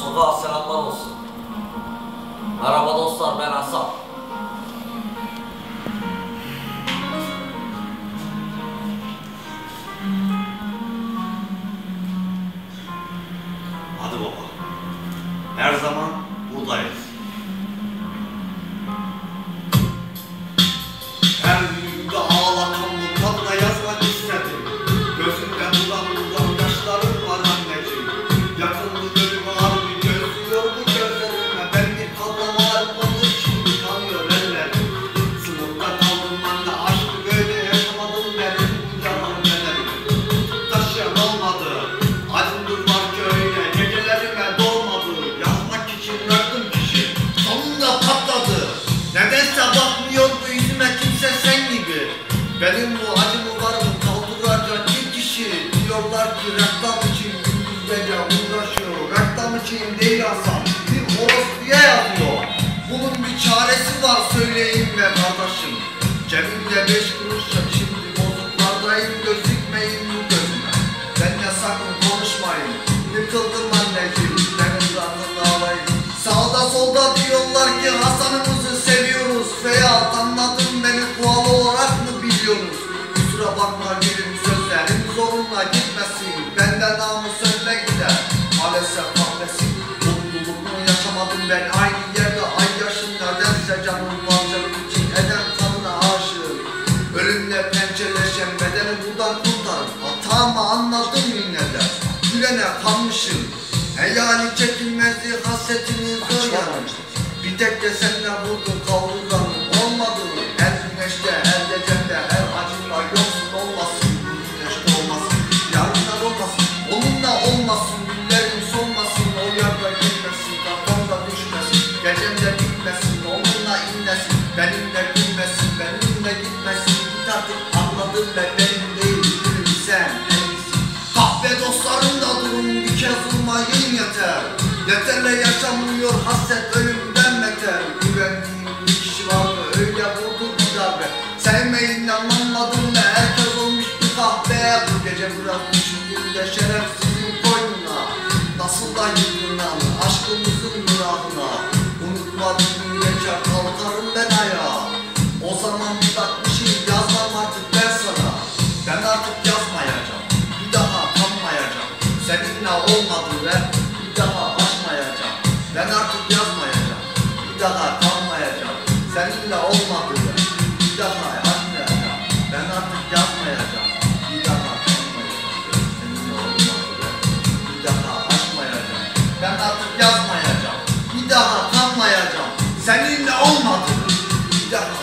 Mustafa selamlar olsun. Merhaba dostlar ben Hasan. Anladın beni kual olarak mı biliyorsunuz? Kusura bakma gülüm sözlerim zorunla gitmesin. Benden namus önüne gider. Maalesef kahretsin. Mutluluğunu yaşamadım ben aynı yerde ay yaşında derse canım varcılık için eden kadına aşığım. Ölümle pençeleşen bedeni buradan kurtar. Hatamı anladım yine de. Gülene kalmışım. Heyali çekilmezdi hasretini zor. Bir tek de senle Benimle gülmesin, benimle gitmesin. Git artık anladın ben benim değil, gülüm sen en iyisin. Kahve dostlarım da durun bir kez vurmayın yeter. Yeterle yaşamıyor hasret ölümden beter. Güvendiğim bir kişi vardı öyle vurdu bir darbe. Sevmeyinden anladım da herkes olmuş bir kahve. Bu gece biraz düşündüm de şerefsizin koynuna. Nasıl da yıldın aşkımızın muradına. Unutmadım Seninle olmadı ve bir daha aşmayacağım. Ben artık yazmayacağım. Bir daha kanmayacağım. Seninle olmadı ve bir daha aşmayacağım. Ben artık yazmayacağım. Bir daha kanmayacağım. Seninle olmadı ve bir daha aşmayacağım. Ben artık yazmayacağım. Bir daha kanmayacağım. Seninle olmadı. Bir daha